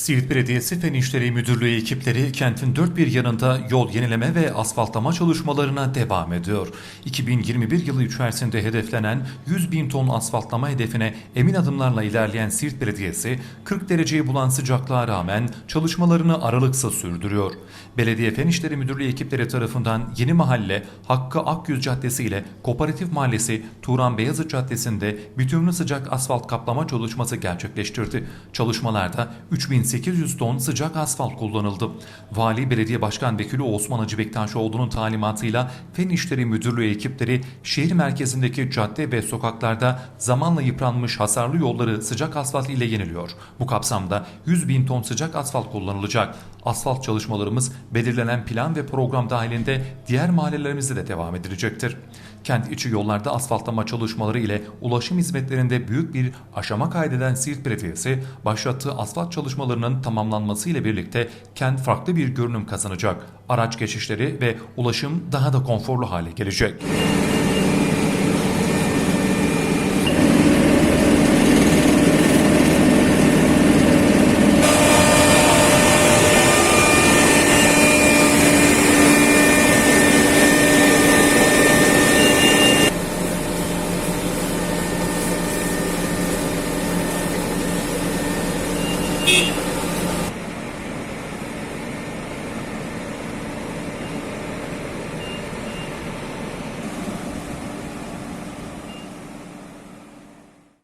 Siirt Belediyesi Fen İşleri Müdürlüğü ekipleri kentin dört bir yanında yol yenileme ve asfaltlama çalışmalarına devam ediyor. 2021 yılı içerisinde hedeflenen 100 bin ton asfaltlama hedefine emin adımlarla ilerleyen Siirt Belediyesi 40 dereceyi bulan sıcaklığa rağmen çalışmalarını aralıksız sürdürüyor. Belediye Fen İşleri Müdürlüğü ekipleri tarafından Yeni Mahalle, Hakkı Akyüz Caddesi ile Kooperatif Mahallesi, Turan Beyazıt Caddesi'nde bütünlü sıcak asfalt kaplama çalışması gerçekleştirdi. Çalışmalarda 3800 ton sıcak asfalt kullanıldı. Vali Belediye Başkan Vekili Osman Hacı Bektaşoğlu'nun talimatıyla Fen İşleri Müdürlüğü ekipleri şehir merkezindeki cadde ve sokaklarda zamanla yıpranmış hasarlı yolları sıcak asfalt ile yeniliyor. Bu kapsamda 100 bin ton sıcak asfalt kullanılacak. Asfalt çalışmalarımız belirlenen plan ve program dahilinde diğer mahallelerimizde de devam edilecektir. Kent içi yollarda asfaltlama çalışmaları ile ulaşım hizmetlerinde büyük bir aşama kaydeden Siirt Belediyesi başlattığı asfalt çalışmalarının tamamlanması ile birlikte kent farklı bir görünüm kazanacak. Araç geçişleri ve ulaşım daha da konforlu hale gelecek. Amen.